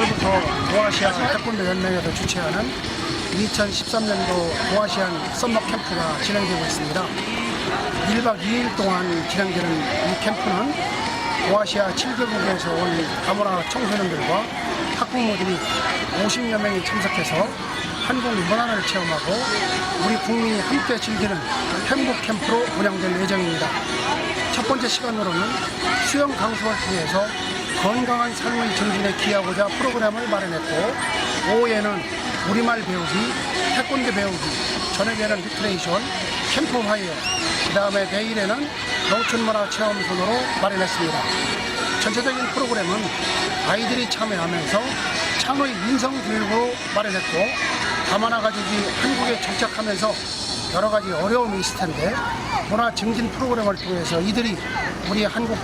아시아 태권도 연맹에서 주최하는 2013년도 도아시안 썸머 캠프가 진행되고 있습니다. 1박 2일 동안 진행되는 이 캠프는 도아시아 7개국에서 온 다문화 청소년들과 학부모들이 50여 명이 참석해서 한국 문화를 체험하고 우리 국민이 함께 즐기는 행복 캠프로 운영될 예정입니다. 첫 번째 시간으로는 수영 강습을 통해서 건강한 삶의 증진에 기하고자 프로그램을 마련했고 오후에는 우리말 배우기, 태권도 배우기, 저녁에는 리크레이션, 캠프파이어, 그 다음에 내일에는 농촌문화 체험소로 마련했습니다. 전체적인 프로그램은 아이들이 참여하면서 창의 인성 교육으로 마련했고 다만화 가족이 한국에 정착하면서 여러 가지 어려움이 있을 텐데 문화 증진 프로그램을 통해서 이들이 우리 한국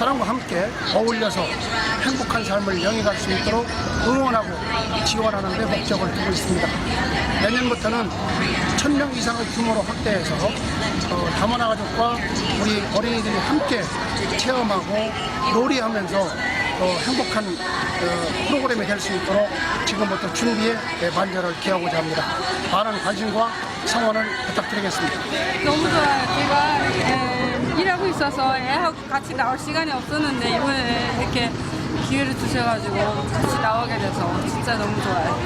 사람과 함께 어울려서 행복한 삶을 영위할 수 있도록 응원하고 지원하는 데 목적을 두고 있습니다. 내년부터는 1000명 이상의 규모로 확대해서 어, 다문화 가족과 우리 어린이들이 함께 체험하고 놀이하면서 어, 행복한 어, 프로그램이 될 수 있도록 지금부터 준비에 예, 만전을 기하고자 합니다. 많은 관심과 성원을 부탁드리겠습니다. 너무 좋아요. 제가 있어서 애하고 같이 나올 시간이 없었는데 이번에 이렇게 기회를 주셔가지고 같이 나오게 돼서 진짜 너무 좋아요.